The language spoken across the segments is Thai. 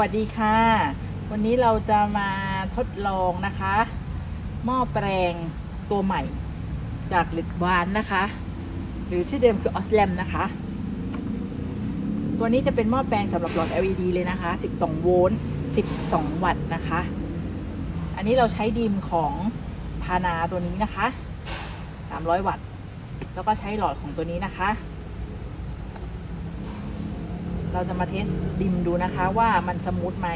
วัสดีค่ะ วันนี้เราจะมาทดลองนะคะ หม้อแปลงตัวใหม่จากลิดวานนะคะ หรือชื่อเดิมคือออสแลมนะคะ ตัวนี้จะเป็นหม้อแปลงสำหรับหลอด LED เลยนะคะ 12 โวลต์ 12 วัตต์นะคะ อันนี้เราใช้ดีมของพานาตัวนี้นะคะ 300 วัตต์ แล้วก็ใช้หลอดของตัวนี้นะคะ เราจะมาเทสดิมดูนะคะว่ามันสมูทไหม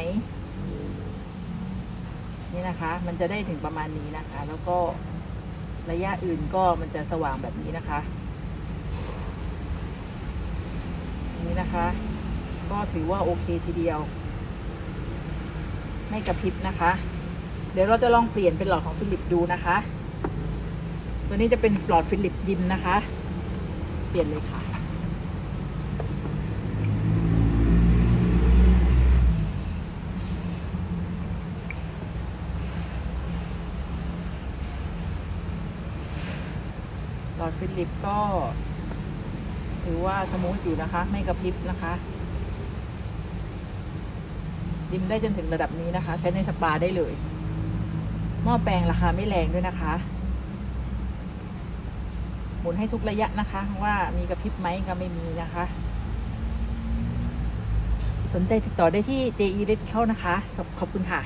นี่นะคะ มันจะได้ถึงประมาณนี้นะคะ แล้วก็ระยะอื่นก็มันจะสว่างแบบนี้นะคะนี่นะคะ ก็ถือว่าโอเคทีเดียว ไม่กระพริบนะคะ เดี๋ยวเราจะลองเปลี่ยนเป็นหลอดของฟิลิปดูนะคะ ตัวนี้จะเป็นหลอดฟิลิปดิมนะคะ เปลี่ยนเลยค่ะ หลอดฟิลิปก็ ถือว่าสมูทอยู่นะคะ ไม่กระพริบนะคะ ดิมได้จนถึงระดับนี้นะคะ ใช้ในสปาได้เลย หม้อแปลงราคาไม่แรงด้วยนะคะ หมุนให้ทุกระยะนะคะ ว่ามีกระพริบไหมก็ไม่มีนะคะ สนใจติดต่อได้ที่ JE Electrical นะคะ ขอบคุณค่ะ